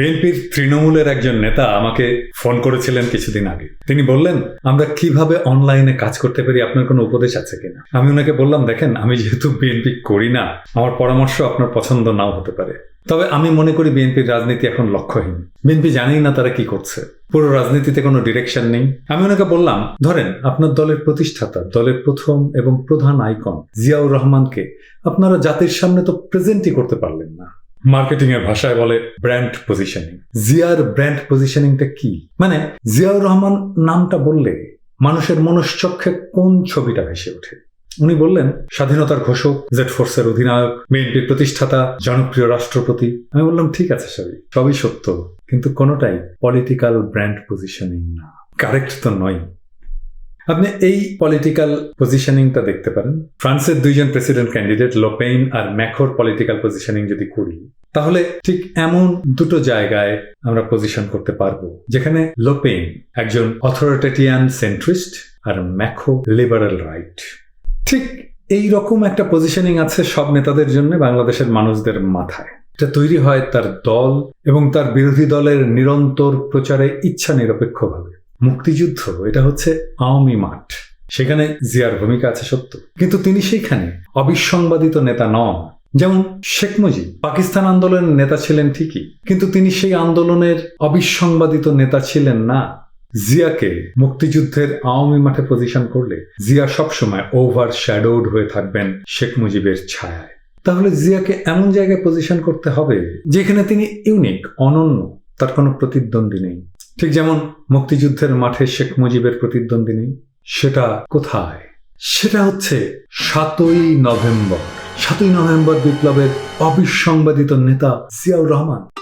বিএনপির তৃণমূলের একজন নেতা আমাকে ফোন করেছিলেন কিছুদিন আগে। তিনি বললেন, আমরা কীভাবে অনলাইনে কাজ করতে পারি? আপনার কোনো উপদেশ আছে কিনা? আমি ওনাকে বললাম, দেখেন, আমি যেহেতু বিএনপি করি না, আমার পরামর্শ আপনার পছন্দ নাও হতে পারে। তবে আমি মনে করি বিএনপির রাজনীতি এখন লক্ষ্যহীন। বিএনপি জানেই না তারা কি করছে। পুরো রাজনীতিতে কোনো ডিরেকশন নেই। আমি ওনাকে বললাম, ধরেন, আপনার দলের প্রতিষ্ঠাতা, দলের প্রথম এবং প্রধান আইকন জিয়াউর রহমানকে আপনারা জাতির সামনে তো প্রেজেন্টই করতে পারলেন না। মার্কেটিং এর ভাষায় বলে ব্র্যান্ড পজিশনিং জিয়ার ব্র্যান্ড পজিশনিংটা কি? মানে জিয়াউর রহমান নামটা বললে মানুষের মনশ্চক্ষে কোন ছবিটা ভেসে ওঠে? উনি বললেন, স্বাধীনতার ঘোষক জেড ফোর্সের অধিনায়ক বিএনপির প্রতিষ্ঠাতা, জনপ্রিয় রাষ্ট্রপতি। আমি বললাম, ঠিক আছে, সবই সবই সত্য। কিন্তু কোনোটাই পলিটিক্যাল ব্র্যান্ড পজিশনিং না। কারেক্ট তো নয়। আপনি এই পলিটিক্যাল পজিশনিংটা দেখতে পারেন। ফ্রান্সের দুইজন প্রেসিডেন্ট ক্যান্ডিডেট লোপেইন আর ম্যাখোর পলিটিক্যাল পজিশনিং যদি করি, তাহলে ঠিক এমন দুটো জায়গায় আমরা পজিশন করতে পারব, যেখানে লোপেইন একজন অথরিটেটিয়ান সেন্ট্রিস্ট আর ম্যাখো লিবারাল রাইট ঠিক এই রকম একটা পজিশনিং আছে সব নেতাদের জন্য বাংলাদেশের মানুষদের মাথায়। এটা তৈরি হয় তার দল এবং তার বিরোধী দলের নিরন্তর প্রচারে ইচ্ছা নিরপেক্ষভাবে। মুক্তিযুদ্ধ, এটা হচ্ছে আওয়ামী মাঠ। সেখানে জিয়ার ভূমিকা আছে সত্য। কিন্তু তিনি সেখানে অবিসংবাদিত নেতা নন। যেমন শেখ মুজিব, পাকিস্তান আন্দোলনের নেতা ছিলেন ঠিকই, কিন্তু তিনি সেই আন্দোলনের অবিসংবাদিত নেতা ছিলেন না। জিয়াকে মুক্তিযুদ্ধের আওয়ামী মাঠে পজিশন করলে জিয়া সবসময় ওভার শ্যাডোড হয়ে থাকবেন শেখ মুজিবের ছায়ায়। তাহলে জিয়াকে এমন জায়গায় পজিশন করতে হবে যেখানে তিনি ইউনিক অনন্য, তার কোনো প্রতিদ্বন্দ্বী নেই। ঠিক যেমন মুক্তিযুদ্ধের মাঠে শেখ মুজিবের প্রতিদ্বন্দ্বী নেই, সেটা কোথায়? সেটা হচ্ছে সাতই নভেম্বর। সাতই নভেম্বর বিপ্লবের অবিসংবাদিত নেতা সিয়াউর রহমান।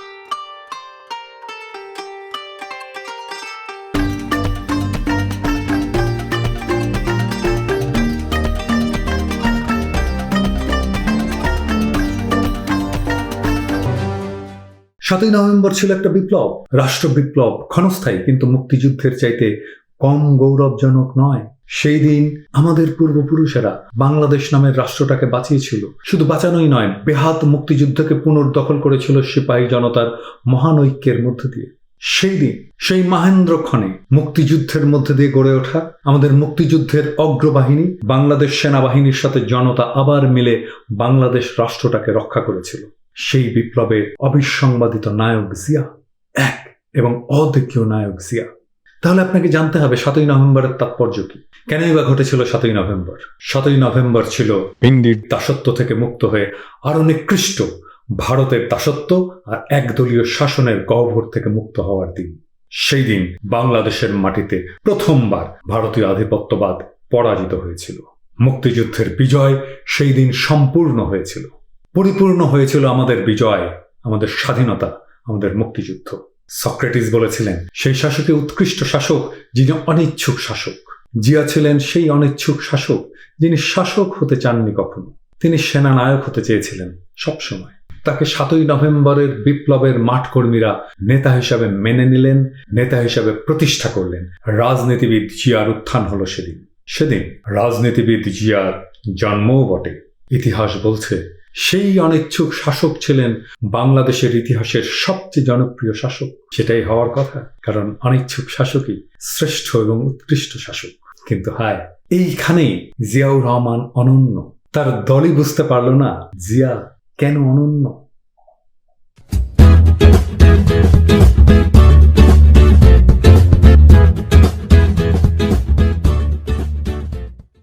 সাতই নভেম্বর ছিল একটা বিপ্লব রাষ্ট্র বিপ্লব ক্ষণস্থায়ী, কিন্তু মুক্তিযুদ্ধের চাইতে কম গৌরবজনক নয়। সেই দিন আমাদের পূর্বপুরুষেরা বাংলাদেশ নামের রাষ্ট্রটাকে বাঁচিয়েছিল। শুধু বাঁচানোই নয়, বেহাত মুক্তিযুদ্ধকে পুনর্দখল করেছিল সিপাহী জনতার মহান ঐক্যের মধ্য দিয়ে। সেই দিন, সেই মাহেন্দ্র ক্ষণে মুক্তিযুদ্ধের মধ্যে দিয়ে গড়ে ওঠা আমাদের মুক্তিযুদ্ধের অগ্রবাহিনী বাংলাদেশ সেনাবাহিনীর সাথে জনতা আবার মিলে বাংলাদেশ রাষ্ট্রটাকে রক্ষা করেছিল। সেই বিপ্লবের অবিসংবাদিত নায়ক জিয়া এক এবং অদ্বিতীয় নায়ক জিয়া। তাহলে আপনাকে জানতে হবে সাতই নভেম্বরের তাৎপর্য কি? কেনই বা ঘটেছিল সাতই নভেম্বর? সাতই নভেম্বর ছিল হিন্দির দাসত্ব থেকে মুক্ত হয়ে আরও নিকৃষ্ট ভারতের দাসত্ব আর একদলীয় শাসনের গহ্বর থেকে মুক্ত হওয়ার দিন। সেই দিন বাংলাদেশের মাটিতে প্রথমবার ভারতীয় আধিপত্যবাদ পরাজিত হয়েছিল। মুক্তিযুদ্ধের বিজয় সেই দিন সম্পূর্ণ হয়েছিল। পরিপূর্ণ হয়েছিল আমাদের বিজয়, আমাদের স্বাধীনতা, আমাদের মুক্তিযুদ্ধ। সক্রেটিস বলেছিলেন, সেই শাসকই উৎকৃষ্ট শাসক যিনি অনিচ্ছুক শাসক। জিয়া ছিলেন সেই অনিচ্ছুক শাসক যিনি শাসক হতে চাননি কখনো। তিনি সেনানায়ক হতে চেয়েছিলেন সবসময়। তাকে সাতই নভেম্বরের বিপ্লবের মাঠকর্মীরা নেতা হিসাবে মেনে নিলেন, নেতা হিসাবে প্রতিষ্ঠা করলেন। রাজনীতিবিদ জিয়ার উত্থান হলো সেদিন। সেদিন রাজনীতিবিদ জিয়ার জন্মও বটে। ইতিহাস বলছে সেই অনিচ্ছুক শাসক ছিলেন বাংলাদেশের ইতিহাসের সবচেয়ে জনপ্রিয় শাসক। সেটাই হওয়ার কথা, কারণ অনিচ্ছুক শাসকই শ্রেষ্ঠ এবং উৎকৃষ্ট শাসক। কিন্তু হায় এইখানেই জিয়াউর রহমান অনন্য। তার দলই বুঝতে পারল না, জিয়া কেন অনন্য?